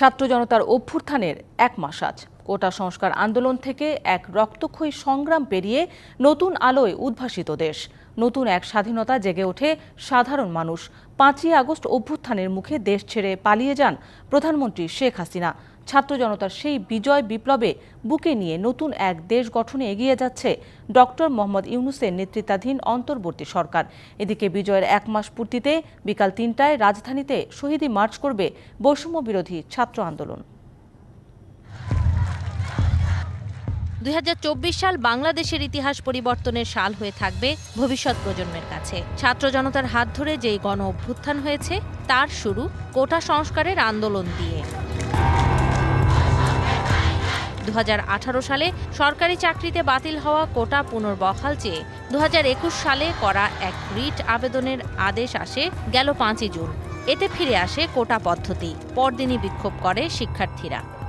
ছাত্র জনতার অভ্যুত্থানের এক মাস আজ। কোটা সংস্কার আন্দোলন থেকে এক রক্তক্ষয়ী সংগ্রাম পেরিয়ে নতুন আলোয় উদ্ভাসিত দেশ। নতুন এক স্বাধীনতা জেগে ওঠে সাধারণ মানুষ। পাঁচই আগস্ট অভ্যুত্থানের মুখে দেশ ছেড়ে পালিয়ে যান প্রধানমন্ত্রী শেখ হাসিনা। ছাত্র জনতার সেই বিজয় বিপ্লবে বুকে নিয়ে নতুন এক দেশ গঠনে এগিয়ে যাচ্ছে ডক্টর মোহাম্মদ ইউনুসের নেতৃত্বাধীন অন্তর্বর্তী সরকার। এদিকে বিজয়ের এক মাস পূর্তিতে বিকাল তিনটায় রাজধানীতে শহীদি মার্চ করবে বৈষম্য বিরোধী ছাত্র আন্দোলন। দুই হাজার চব্বিশ সাল বাংলাদেশের ইতিহাস পরিবর্তনের সাল হয়ে থাকবে ভবিষ্যৎ প্রজন্মের কাছে। ছাত্র জনতার হাত ধরে যেই গণ অভ্যুত্থান হয়েছে, তার শুরু কোটা সংস্কারের আন্দোলন দিয়ে। দু হাজার আঠারো সালে সরকারি চাকরিতে বাতিল হওয়া কোটা পুনর্বহাল চেয়ে দু হাজার একুশ সালে করা এক রিট আবেদনের আদেশ আসে গেল পাঁচই জুন। এতে ফিরে আসে কোটা পদ্ধতি। পরদিনই বিক্ষোভ করে শিক্ষার্থীরা।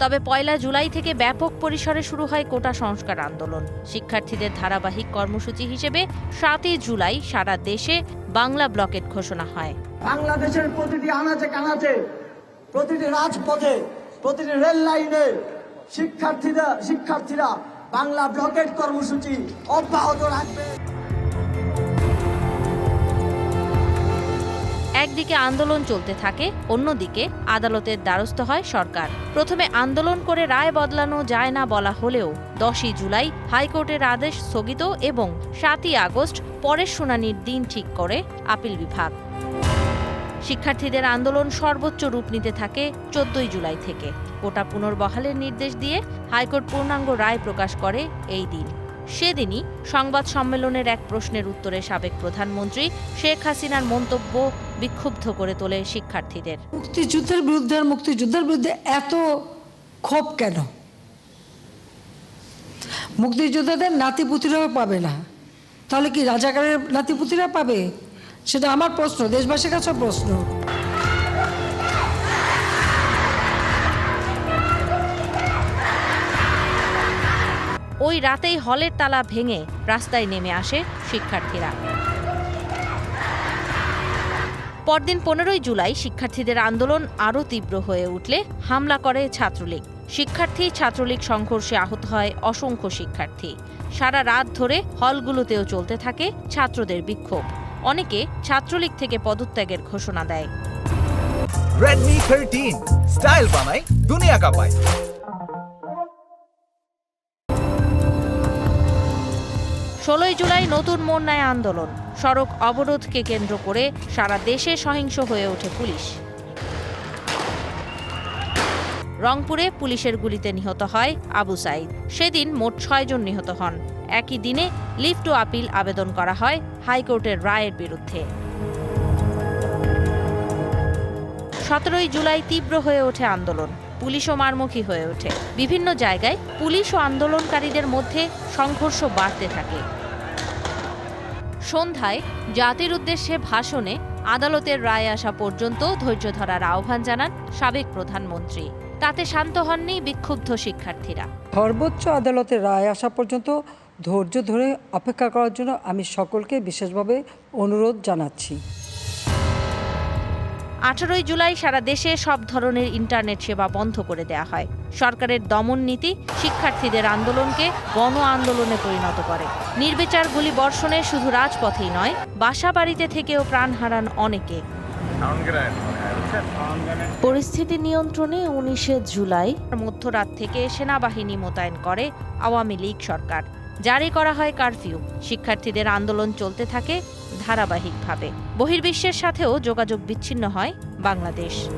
তবে পয়লা জুলাই থেকে ব্যাপক পরিসরে শুরু হয় কোটা সংস্কার আন্দোলন। শিক্ষার্থীদের ধারাবাহিক কর্মসূচি হিসেবে সাতই জুলাই সারা দেশে বাংলা ব্লকেট ঘোষণা হয়। বাংলাদেশের প্রতিটি আনাচে কানাচে, প্রতিটি রাজপথে, প্রতিটি রেল লাইনে শিক্ষার্থীরা শিক্ষার্থীরা বাংলা ব্লকেট কর্মসূচি অব্যাহত রাখবে। একদিকে আন্দোলন চলতে থাকে, অন্যদিকে আদালতের দ্বারস্থ হয় সরকার। প্রথমে আন্দোলন করে রায় বদলানো যায় না বলা হলেও দশই জুলাই হাইকোর্টের আদেশ স্থগিত এবং সাতই আগস্ট পরের শুনানির দিন ঠিক করে আপিল বিভাগ। শিক্ষার্থীদের আন্দোলন সর্বোচ্চ রূপ নিতে থাকে চোদ্দই জুলাই থেকে। কোটা পুনর্বহালের নির্দেশ দিয়ে হাইকোর্ট পূর্ণাঙ্গ রায় প্রকাশ করে এই দিন। সেদিনই সংবাদ সম্মেলনের এক প্রশ্নের উত্তরে সাবেক প্রধানমন্ত্রী শেখ হাসিনার মন্তব্য বিক্ষুব্ধ করে তোলে শিক্ষার্থীদের। মুক্তিযুদ্ধের বিরুদ্ধে আর মুক্তিযুদ্ধের বিরুদ্ধে এত ক্ষোভ কেন? মুক্তিযোদ্ধাদের নাতিপুতিরাও পাবে না। তাহলে কি রাজাকারের নাতিপুতিরা পাবে? সেটা আমার প্রশ্ন, দেশবাসীর কাছে প্রশ্ন। ওই রাতেই হলের তালা ভেঙে রাস্তায় নেমে আসে শিক্ষার্থীরা। পরদিন পনেরোই জুলাই শিক্ষার্থীদের আন্দোলন আরও তীব্র হয়ে উঠলে হামলা করে ছাত্রলীগ। শিক্ষার্থী ছাত্রলীগ সংঘর্ষে আহত হয় অসংখ্য শিক্ষার্থী। সারা রাত ধরে হলগুলোতেও চলতে থাকে ছাত্রদের বিক্ষোভ। অনেকে ছাত্রলীগ থেকে পদত্যাগের ঘোষণা দেয়। Redmi 13 স্টাইল বানাই দুনিয়া ষোলোই জুলাই নতুন মোড় নেয় আন্দোলন। সড়ক অবরোধকে কেন্দ্র করে সারা দেশে সহিংস হয়ে ওঠে পুলিশ। রংপুরে পুলিশের গুলিতে নিহত হয় আবু সাইদ। সেদিন মোট ছয়জন নিহত হন। একই দিনে লিভ টু আপিল আবেদন করা হয় হাইকোর্টের রায়ের বিরুদ্ধে। সতেরোই জুলাই তীব্র হয়ে ওঠে আন্দোলন। পুলিশও মারমুখী হয়ে ওঠে। বিভিন্ন জায়গায় পুলিশ ও আন্দোলনকারীদের মধ্যে সংঘর্ষ বাড়তে থাকে। সন্ধ্যায় জাতির উদ্দেশ্যে ভাষণে আদালতের রায় আসা পর্যন্ত ধৈর্য ধরার আহ্বান জানান সাবেক প্রধানমন্ত্রী। তাতে শান্ত হননি বিক্ষুব্ধ শিক্ষার্থীরা। সর্বোচ্চ আদালতের রায় আসা পর্যন্ত ধৈর্য ধরে অপেক্ষা করার জন্য আমি সকলকে বিশেষভাবে অনুরোধ জানাচ্ছি। আঠারোই জুলাই সারা দেশে সব ধরনের ইন্টারনেট সেবা বন্ধ করে দেয়া হয়। সরকারের দমন নীতি শিক্ষার্থীদের আন্দোলনকে গণ আন্দোলনে পরিণত করে। নির্বিচার গুলি বর্ষণে শুধু রাজপথেই নয় বাসা বাড়িতে থেকেও প্রাণ হারান অনেকে। পরিস্থিতি নিয়ন্ত্রণে উনিশে জুলাই মধ্যরাত থেকে সেনাবাহিনী মোতায়েন করে আওয়ামী লীগ সরকার। জারি করা হয় কারফিউ। শিক্ষার্থীদের আন্দোলন চলতে থাকে ধারাবাহিকভাবে। বহির্বিশ্বের সাথেও যোগাযোগ বিচ্ছিন্ন হয় বাংলাদেশ।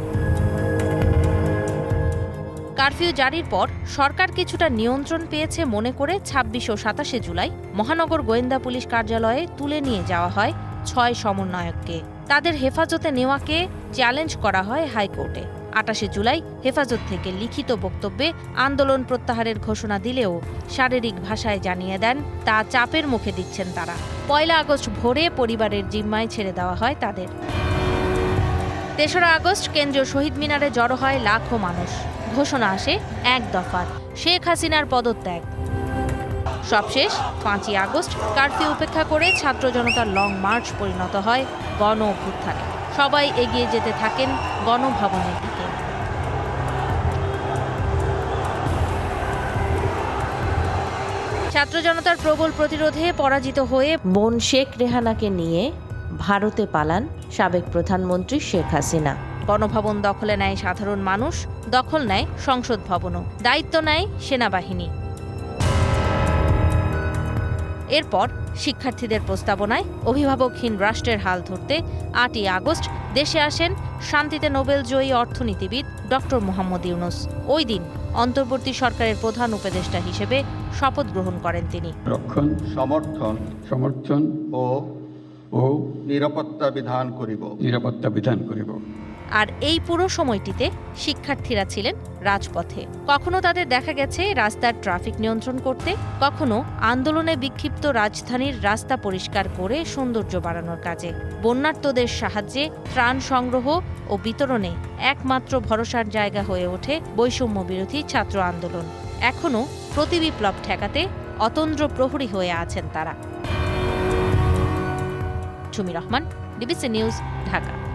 কারফিউ জারির পর সরকার কিছুটা নিয়ন্ত্রণ পেয়েছে মনে করে ছাব্বিশ ও সাতাশে জুলাই মহানগর গোয়েন্দা পুলিশ কার্যালয়ে তুলে নিয়ে যাওয়া হয় ছয় সমন্বয়ককে। তাদের হেফাজতে নেওয়াকে চ্যালেঞ্জ করা হয় হাইকোর্টে। আটাশে জুলাই হেফাজত থেকে লিখিত বক্তব্যে আন্দোলন প্রত্যাহারের ঘোষণা দিলেও শারীরিক ভাষায় জানিয়ে দেন, তা চাপের মুখে দিচ্ছেন তারা। পয়লা আগস্ট ভোরে পরিবারের জিম্মায় ছেড়ে দেওয়া হয় তাদের। তেসরা আগস্ট কেন্দ্রীয় শহীদ মিনারে জড়ো হয় লাখো মানুষ। ঘোষণা আসে এক দফার। শেখ হাসিনার পদত্যাগ। সবশেষ, পাঁচই আগস্ট কারফিউ উপেক্ষা করে ছাত্র জনতার লং মার্চ পরিণত হয় গণ অভ্যুত্থানে সবাই এগিয়ে যেতে থাকেন গণভবনের দিকে ছাত্র জনতার প্রবল প্রতিরোধে পরাজিত হয়ে বোন শেখ রেহানাকে নিয়ে ভারতে পালান সাবেক প্রধানমন্ত্রী শেখ হাসিনা। গণভবন দখলে নেয় সাধারণ মানুষ, দখল নেয় সংসদ ভবনও, দায়িত্ব নেয় সেনাবাহিনী। এরপর শিক্ষার্থীদের প্রস্তাবনায় অভিভাবকহীন রাষ্ট্রের হাল ধরতে আটই আগস্ট দেশে আসেন শান্তিতে নোবেল জয়ী অর্থনীতিবিদ ডক্টর মোহাম্মদ ইউনুস। ওই দিন অন্তর্বর্তী সরকারের প্রধান উপদেষ্টা হিসেবে শপথ গ্রহণ করেন তিনি। রক্ষণ সমর্থন সমর্থন ও ও নিরাপত্তা বিধান করিব। নিরাপত্তা বিধান করিব। আর এই পুরো সময়টিতে শিক্ষার্থীরা ছিলেন রাজপথে। কখনো তাদের দেখা গেছে রাস্তার ট্রাফিক নিয়ন্ত্রণ করতে কখনো আন্দোলনে বিক্ষিপ্ত রাজধানীর রাস্তা পরিষ্কার করে সৌন্দর্য বাড়ানোর কাজে। বন্যার্তদের সাহায্যে ত্রাণ সংগ্রহ ও বিতরণে একমাত্র ভরসার জায়গা হয়ে ওঠে বৈষম্য বিরোধী ছাত্র আন্দোলন। এখনও প্রতিবিপ্লব ঠেকাতে অতন্দ্র প্রহরী হয়ে আছেন তারা। Chumi Rahman DBC news Dhaka.